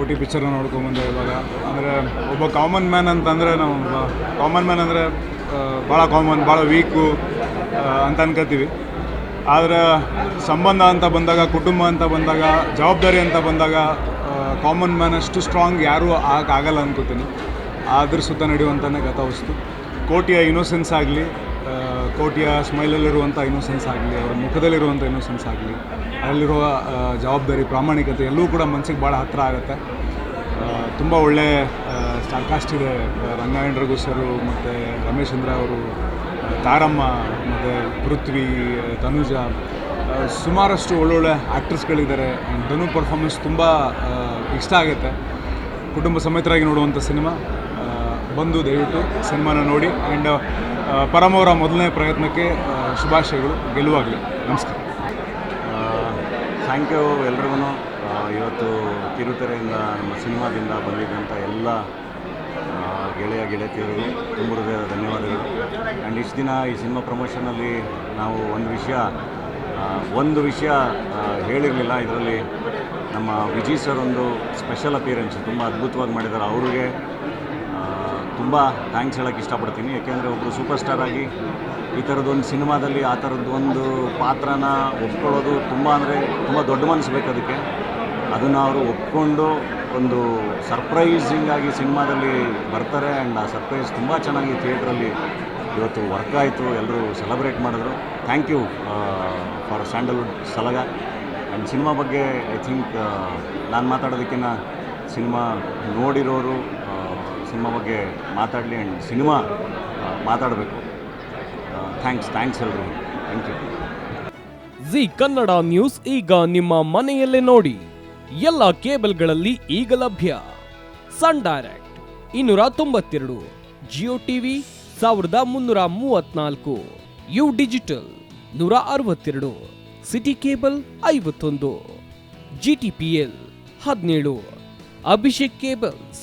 ಕೋಟಿ ಪಿಕ್ಚರ್ನ ನೋಡ್ಕೊಂಬಂದೆ ಇವಾಗ. ಅಂದರೆ ಒಬ್ಬ ಕಾಮನ್ ಮ್ಯಾನ್ ಅಂತಂದರೆ ನಾವು ಕಾಮನ್ ಮ್ಯಾನ್ ಅಂದರೆ ಭಾಳ ಕಾಮನ್ ಭಾಳ ವೀಕು ಅಂತ ಅನ್ಕೋತೀವಿ ಆದರೆ ಸಂಬಂಧ ಅಂತ ಬಂದಾಗ, ಕುಟುಂಬ ಅಂತ ಬಂದಾಗ, ಜವಾಬ್ದಾರಿ ಅಂತ ಬಂದಾಗ ಕಾಮನ್ ಮ್ಯಾನ್ ಅಷ್ಟು ಸ್ಟ್ರಾಂಗ್ ಯಾರೂ ಆಗಲ್ಲ ಅನ್ಕೋತೀನಿ. ಅದ್ರ ಸುತ್ತ ನಡೆಯುವಂಥನೇ ಕಥಾವಸ್ತು ಕೋಟಿಯ ಇನ್ನೋಸೆನ್ಸ್ ಆಗಲಿ ಕೋಟಿಯ ಸ್ಮೈಲಲ್ಲಿರುವಂಥ ಇನ್ನೋಸೆನ್ಸ್ ಆಗಲಿ, ಅವರ ಮುಖದಲ್ಲಿರುವಂಥ ಇನ್ನೋಸೆನ್ಸ್ ಆಗಲಿ, ಅಲ್ಲಿರುವ ಜವಾಬ್ದಾರಿ, ಪ್ರಾಮಾಣಿಕತೆ ಎಲ್ಲವೂ ಕೂಡ ಮನಸ್ಸಿಗೆ ಭಾಳ ಹತ್ತಿರ ಆಗುತ್ತೆ. ತುಂಬ ಒಳ್ಳೆ ಸ್ಟಾರ್ಕಾಸ್ಟ್ ಇದೆ ರಂಗಾಯಣ ರಘು ಸರು ಮತ್ತು ರಮೇಶ್ ಚಂದ್ರ ಅವರು ತಾರಮ್ಮ ಮತ್ತು ಪೃಥ್ವಿ ತನುಜ ಸುಮಾರಷ್ಟು ಒಳ್ಳೊಳ್ಳೆ ಆ್ಯಕ್ಟರ್ಸ್ಗಳಿದ್ದಾರೆ ಆ್ಯಂಡ್ ಧನು ಪರ್ಫಾರ್ಮೆನ್ಸ್ ತುಂಬ ಇಷ್ಟ ಆಗುತ್ತೆ. ಕುಟುಂಬ ಸಮೇತರಾಗಿ ನೋಡುವಂಥ ಸಿನಿಮಾ ಬಂದು ದಯವಿಟ್ಟು ಸಿನಿಮಾನ ನೋಡಿ. ಆ್ಯಂಡ್ ಪರಮ್ ಮೊದಲನೇ ಪ್ರಯತ್ನಕ್ಕೆ ಶುಭಾಶಯಗಳು, ಗೆಲುವಾಗಲಿ. ನಮಸ್ಕಾರ. ಥ್ಯಾಂಕ್ ಯು ಎಲ್ರಿಗೂ ಇವತ್ತು ಕಿರುತೆರೆಯಿಂದ ನಮ್ಮ ಸಿನಿಮಾದಿಂದ ಬಂದಿದ್ದಂಥ ಎಲ್ಲ ಗೆಳೆಯ, ಗೆಳತಿಯರಿಗೆ ತುಂಬ ಹೃದಯದ ಧನ್ಯವಾದಗಳು. ಆ್ಯಂಡ್ ಇಷ್ಟು ದಿನ ಈ ಸಿನಿಮಾ ಪ್ರಮೋಷನಲ್ಲಿ ನಾವು ಒಂದು ವಿಷಯ ಒಂದು ವಿಷಯ ಹೇಳಿರಲಿಲ್ಲ. ಇದರಲ್ಲಿ ನಮ್ಮ ವಿಜಯ್ ಸರ್ ಒಂದು ಸ್ಪೆಷಲ್ ಅಪಿಯರೆನ್ಸ್ ತುಂಬ ಅದ್ಭುತವಾಗಿ ಮಾಡಿದ್ದಾರೆ. ಅವ್ರಿಗೆ ತುಂಬ ಥ್ಯಾಂಕ್ಸ್ ಹೇಳೋಕ್ಕೆ ಇಷ್ಟಪಡ್ತೀನಿ. ಯಾಕೆಂದರೆ ಒಬ್ಬರು ಸೂಪರ್ ಸ್ಟಾರ್ ಆಗಿ ಈ ಥರದ್ದೊಂದು ಸಿನಿಮಾದಲ್ಲಿ ಆ ಥರದ್ದು ಒಂದು ಪಾತ್ರನ ಒಪ್ಕೊಳ್ಳೋದು ತುಂಬ ಅಂದರೆ ತುಂಬ ದೊಡ್ಡ ಮನಸ್ಸು ಬೇಕು ಅದಕ್ಕೆ. ಅದನ್ನು ಅವರು ಒಪ್ಕೊಂಡು ಒಂದು ಸರ್ಪ್ರೈಸಿಂಗ್ ಆಗಿ ಸಿನಿಮಾದಲ್ಲಿ ಬರ್ತಾರೆ ಆ್ಯಂಡ್ ಆ ಸರ್ಪ್ರೈಸ್ ತುಂಬ ಚೆನ್ನಾಗಿ ಥಿಯೇಟ್ರಲ್ಲಿ ಇವತ್ತು ವರ್ಕ್ ಆಯಿತು ಎಲ್ಲರೂ ಸೆಲೆಬ್ರೇಟ್ ಮಾಡಿದ್ರು. Thank you for Sandalwood Salaga. And cinema ಬಗ್ಗೆ ಐ ಥಿಂಕ್ ನಾನು ಮಾತಾಡೋದಕ್ಕಿಂತ ಸಿನಿಮಾ ನೋಡಿರೋರು ಸಿನಿಮಾ ಬಗ್ಗೆ ಮಾತಾಡಲಿ ಆ್ಯಂಡ್ ಸಿನಿಮಾ ಮಾತಾಡಬೇಕು. ಥ್ಯಾಂಕ್ಸ್ ಥ್ಯಾಂಕ್ಸ್ ಎಲ್ರಿಗೂ. Thank you Zee Kannada news ಈಗ ನಿಮ್ಮ ಮನೆಯಲ್ಲೇ ನೋಡಿ. ಎಲ್ಲ ಕೇಬಲ್ಗಳಲ್ಲಿ ಈಗ ಲಭ್ಯ. ಸನ್ ಡೈರೆಕ್ಟ್, ಇನ್ನೂರ ತೊಂಬತ್ತೆರಡು. ಜಿಯೋ ಟಿವಿ, ಸಾವಿರದ ಮುನ್ನೂರ ಮೂವತ್ನಾಲ್ಕು. ಯು ಡಿಜಿಟಲ್, ನೂರ ಅರವತ್ತೆರಡು. ಸಿಟಿ ಕೇಬಲ್, ಐವತ್ತೊಂದು. ಜಿಟಿಪಿಎಲ್ ಹದಿನೇಳು. ಅಭಿಷೇಕ್ ಕೇಬಲ್ಸ್